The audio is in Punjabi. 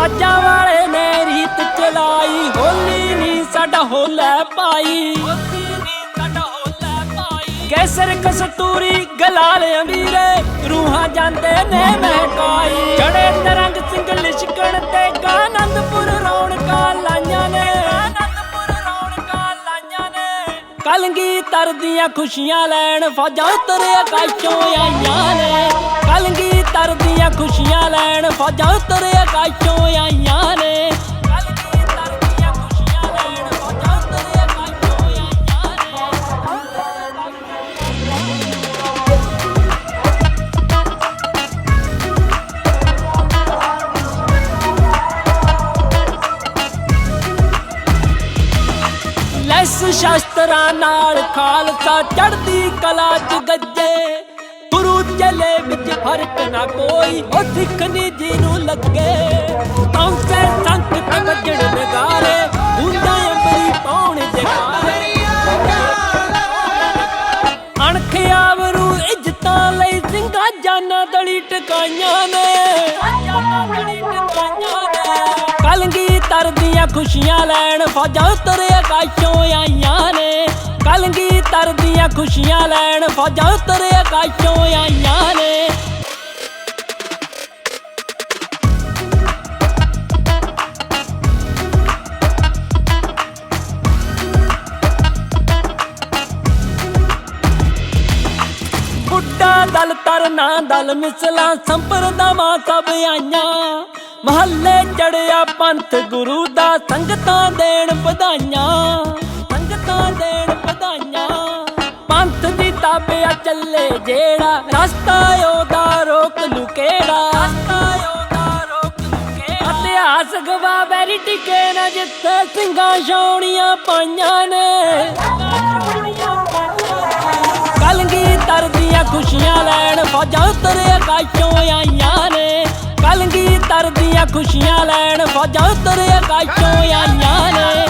ਫਾਜਾਂ ਵਾਲੇ ਨੇ ਰੀਤ ਚਲਾਈ, ਹੋਲੀ ਨੀ ਸਾਡਾ ਹੋਲਾ ਪਾਈ। ਕੈਸਰ ਕਸਤੂਰੀ ਗਲਾਲ ਅਮੀਰੇ ਰੂਹਾਂ ਜਾਂਦੇ ਨੇ ਮਹਿਕਾਈ ਜੜੇ ਤਰੰਗ ਸਿੰਘ ਲਿਸ਼ਕਣ ਤੇ ਆਨੰਦਪੁਰ ਰੌਣਕਾਂ ਲਾਈਆਂ ਨੇ। ਆਨੰਦਪੁਰ ਰੌਣਕਾਂ ਲਾਈਆਂ ਨੇ ਕਲਗੀ ਤਰਦੀਆਂ ਖੁਸ਼ੀਆਂ ਲੈਣ, ਫੌਜਾਂ ਉਤਰੇ ਆਕਾਸ਼ੋਂ ਖੁਸ਼ੀਆਂ ਲੈਣ ਫੌਜਾਂ ਉਤਰੇ ਆਕਾਸ਼ੋਂ ਆਈਆਂ ਨੇ। ਖੁਸ਼ੀਆਂ ਲੈਸ ਸ਼ਾਸਤਰਾਂ ਨਾਲ ਖਾਲਸਾ ਚੜਦੀ ਕਲਾ ਚ ਗੱਜੇ। ਚਲੇ ਵਿੱਚ ਫ਼ਰਕ ਨਾ ਕੋਈ। ਉਹ ਸਿੱਖ ਜੀ ਨੂੰ ਲੱਗੇ। ਕੌਂਸੇ ਸੰਤ ਤੇ ਵੱਜਣ ਨਗਾਰੇ। ਹੁੰਦਾ ਅੰਬਰੀ ਪਾਉਣ ਜਗਾਰੇ ਅਣਖਿਆਵਰੂ ਇੱਜ਼ਤਾਂ ਲਈ ਸਿੰਘਾਂ ਜਾਨਾਂ ਦਲੀ ਟਕਾਈਆਂ ਨੇ। ਕਲਗੀ ਤਰਦੀਆਂ ਖੁਸ਼ੀਆਂ ਲੈਣ ਫੌਜਾਂ ਉਤਰੇ, ਆਕਾਸ਼ੋਂ ਆਈਆਂ ਨੇ। ਕਲਗੀ ਤਰਦੀਆਂ ਖੁਸ਼ੀਆਂ ਲੈਣ, ਫੌਜਾਂ ਉਤਰੇ ਆਕਾਸ਼ੋਂ ਆਈਆਂ ਨੇ। ਦਲ ਤਰਨਾ ਦਲ, ਮਿਸਲਾਂ ਸੰਪਰਦਾਵਾਂ ਸਭ ਆਈਆਂ। ਮਹੱਲੇ ਚੜਿਆ ਪੰਥ ਗੁਰੂ ਦਾ ਸੰਗਤਾਂ ਦੇਣ ਵਧਾਈਆਂ। ਪੰਥ ਦੀ ਚੱਲੇ ਜਿਹੜਾ? ਰਸਤਾ ਉਹਦਾ ਰੋਕ ਲੂ ਕਿਹੜਾ? ਰਸਤਾ ਉਹਦਾ ਰੋਕ ਲੂ ਕਿਹੜਾ? ਇਤਿਹਾਸ ਗਵਾ ਵੈਰੀ ਟਿਕੇ ਨਾ ਜਿੱਥੇ ਸਿੰਘਾਂ ਛਾਉਣੀਆਂ ਪਾਈਆਂ ਨੇ। ਕਲਗੀ ਤਰਦੀਆਂ ਖੁਸ਼ੀਆਂ ਲੈਣ ਫੌਜਾਂ ਉਤਰੇ ਆਕਾਸ਼ੋਂ ਆਈਆਂ ਨੇ। ਕਲਗੀ ਤਰਦੀਆਂ ਖੁਸ਼ੀਆਂ ਲੈਣ ਫੌਜਾਂ ਉਤਰੇ ਆਕਾਸ਼ੋਂ ਆਈਆਂ ਨੇ।